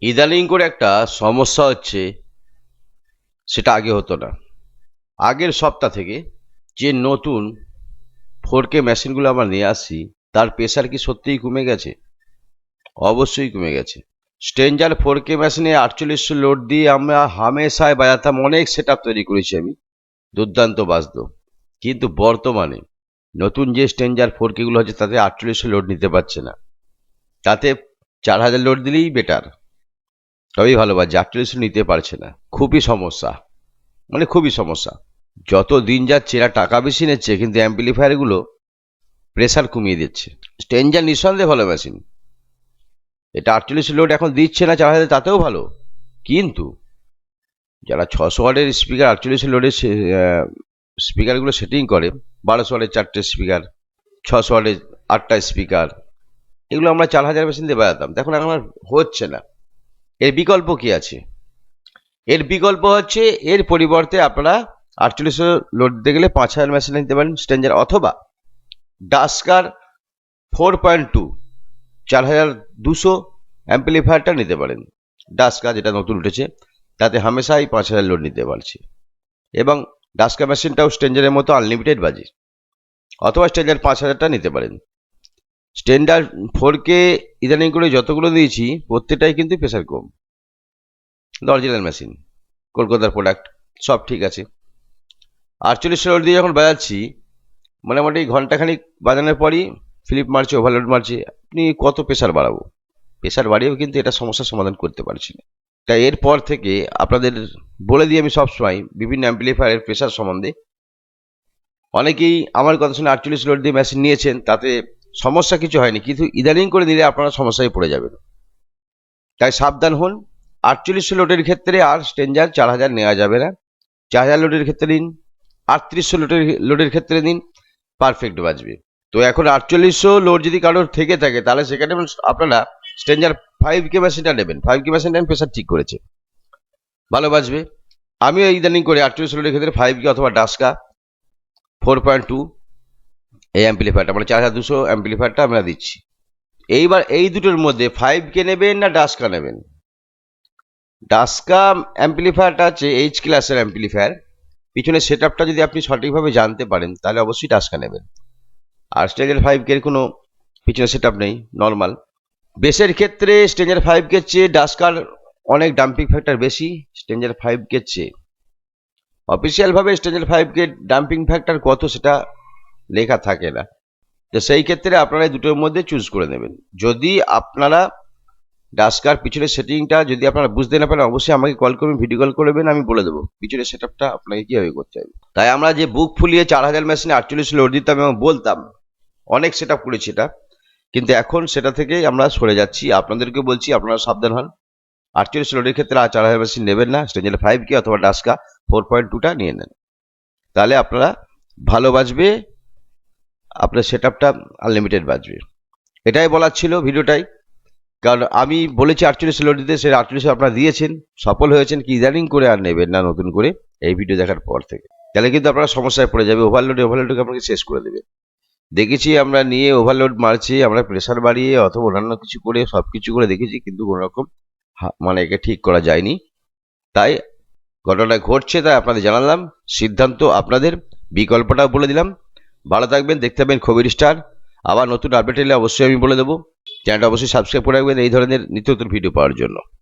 ইদানিং করে একটা সমস্যা হচ্ছে, সেটা আগে হতো না। আগের সপ্তাহ থেকে যে নতুন ফোর কে মেশিনগুলো আমরা নিয়ে আসছি, তার প্রেশার কি সত্যিই কমে গেছে? অবশ্যই কমে গেছে। স্ট্রেঞ্জার ফোর কে মেশিনে আটচল্লিশশো লোড দিয়ে আমরা হামেশায় বাজাতাম, অনেক সেট তৈরি করেছি আমি, দুর্দান্ত বাজতো। কিন্তু বর্তমানে নতুন যে স্ট্রেঞ্জার ফোর কেগুলো হচ্ছে, তাতে আটচল্লিশশো লোড নিতে পারছে না। তাতে চার হাজার লোড দিলেই বেটার তবেই ভালো বাজছে আটচল্লিশশো নিতে পারছে না। খুবই সমস্যা। মানে খুবই সমস্যা। যত দিন যাচ্ছে, এরা টাকা বেশি নিচ্ছে, কিন্তু অ্যাম্পলিফায়ারগুলো প্রেসার কমিয়ে দিচ্ছে। স্ট্রেঞ্জার নিঃসন্দেহে ভালো মেশিন এটা আটচল্লিশ লোড এখন দিচ্ছে না চার হাজার, তাতেও ভালো। কিন্তু যারা ছশো ওয়াটের স্পিকার আটচল্লিশ লোডের স্পিকারগুলো সেটিং করে, বারোশো ওয়াটের চারটে স্পিকার ছশো ওয়াটের আটটা স্পিকার এগুলো আমরা চার হাজার মেশিন দিয়ে বাজাতাম। এখন আর হচ্ছে না। এর বিকল্প কি আছে? এর বিকল্প হচ্ছে এর পরিবর্তে আপনারা আটচল্লিশশো লোড দিতে গেলে পাঁচ হাজার মেশিন নিতে পারেন স্ট্যান্ডার অথবা ডাস্কার ফোর পয়েন্ট টু চার হাজার দুশো অ্যাম্পলিফায়ারটা নিতে পারেন। ডাস্কা যেটা নতুন উঠেছে, তাতে হামেশাই পাঁচ হাজার লোড নিতে পারছে। এবং ডাস্কা মেশিনটাও স্ট্রেঞ্জারের মতো আনলিমিটেড বাজে। অথবা স্ট্রেঞ্জার পাঁচ হাজারটা নিতে পারেন। স্ট্যান্ডার্ড ফোর কে ইদানিং করে যতগুলো দিয়েছি, প্রত্যেকটাই কিন্তু প্রেশার কম। অরিজিনাল মেশিন কলকাতার প্রোডাক্ট সব ঠিক আছে। আটচল্লিশ লোড দিয়ে যখন বাজাচ্ছি, মোটামুটি ঘন্টাখানিক বাজানোর পরই ফ্লিপ মারছে ওভারলোড মারছে, আপনি কত প্রেশার বাড়াবো? প্রেশার বাড়িয়েও কিন্তু এটা সমস্যার সমাধান করতে পারছি না। তাই এরপর থেকে আপনাদের বলে দিই আমি সবসময়, বিভিন্ন অ্যাম্পলিফায়ারের প্রেশার সম্বন্ধে। অনেকেই আমার কথা শুনে আটচল্লিশ লোড দিয়ে মেশিন নিয়েছেন, তাতে সমস্যা কিছু হয়নি, কিন্তু ইদানিং করে নিলে আপনারা সমস্যায় পড়ে যাবেন। তাই সাবধান হন। আটচল্লিশশো লোডের ক্ষেত্রে আর স্ট্রেঞ্জার চার হাজার নেওয়া যাবে না। চার হাজার লোডের ক্ষেত্রে নিন আটত্রিশশো লোডের লোডের ক্ষেত্রে নিন, পারফেক্ট বাজবে। তো এখন আটচল্লিশশো লোড যদি কারোর থেকে থাকে, তাহলে সেখানে আপনারা স্ট্রেঞ্জার ফাইভ কে মেশিনটা নেবেন। ফাইভ কে মেশিনটা প্রেশার ঠিক করেছে। ভালো বাজবে। আমিও ইদানিং করে আটচল্লিশ লোডের ক্ষেত্রে ফাইভ কে অথবা ডাস্কা ফোর পয়েন্ট টু এই অ্যাম্পলিফায়ারটা মানে চার হাজার দুশো অ্যাম্পলিফায়ারটা আমরা দিচ্ছি। এইবার এই দুটোর মধ্যে ফাইভ কে নেবেন না ডাস্কা নেবেন? ডাস্কা অ্যাম্পলিফায়ারটা হচ্ছে এইচ ক্লাসের অ্যাম্পলিফায়ার পিছনে সেট আপটা যদি আপনি সঠিকভাবে জানতে পারেন, তাহলে অবশ্যই ডাস্কা নেবেন। আর স্টেঞ্জার ফাইভ কে কোনো পিছনে সেট নেই নর্মাল বেসের ক্ষেত্রে স্টেঞ্জার ফাইভ কে চেয়ে ডাস্কার অনেক ডাম্পিং ফ্যাক্টর বেশি স্টেঞ্জার ফাইভ কে চেয়ে। অফিসিয়ালভাবে স্টেঞ্জার ফাইভ কে ডাম্পিং ফ্যাক্টর কত সেটা লেখা থাকে না। তো সেই ক্ষেত্রে আপনারা দুটোর মধ্যে চুজ করে নেবেন। যদি আপনারা ডাস্কার পিছনের সেটিংটা যদি আপনারা বুঝতে না পারেন, অবশ্যই আমাকে কল করবেন ভিডিও কল করবেন আমি বলে দেবো। পিছনের সেট আপটা আপনাকে কীভাবে করতে হবে? তাই আমরা যে বুক ফুলিয়ে চার হাজার মেশিনে আটচল্লিশ লোড দিতাম এবং বলতাম, অনেক সেট আপ করেছি এটা। কিন্তু এখন সেটা থেকে আমরা সরে যাচ্ছি। আপনাদেরকে বলছি, আপনারা সাবধান হন। আটচল্লিশ লোডের ক্ষেত্রে আর চার হাজার মেশিন নেবেন না। স্টেঞ্জেল ফাইভ কে অথবা ডাস্কা ফোর পয়েন্ট টুটা নিয়ে নেন। তাহলে আপনারা ভালো বাজবে আপনার সেট আপটা আনলিমিটেড বাজবে। এটাই বলার ছিল ভিডিওটাই। কারণ আমি বলেছি আটচল্লিশ লোড দিতে সে আটচল্লিশ আপনারা দিয়েছেন, সফল হয়েছেন কি ইদানিং করে আর নেবেন না নতুন করে এই ভিডিও দেখার পর থেকে। তাহলে কিন্তু আপনারা সমস্যায় পড়ে যাবে ওভারলোডে ওভারলোডকে আপনাকে শেষ করে দেবে। দেখেছি আমরা নিয়ে ওভারলোড মারছি, আমরা প্রেশার বাড়িয়ে অথবা অন্যান্য কিছু করে সব কিছু করে দেখেছি, কিন্তু কোনো রকম মানে একে ঠিক করা যায়নি। তাই ঘটনাটা ঘটছে, তাই আপনাদের জানালাম। সিদ্ধান্ত আপনাদের, বিকল্পটাও বলে দিলাম। ভালো থাকবেন, দেখতে পাবেন খবির স্টার। আবার নতুন আপডেট এলে অবশ্যই আমি বলে দেবো। চ্যানেলটা অবশ্যই সাবস্ক্রাইব করে রাখবেন এই ধরনের নিত্য নতুন ভিডিও পাওয়ার জন্য।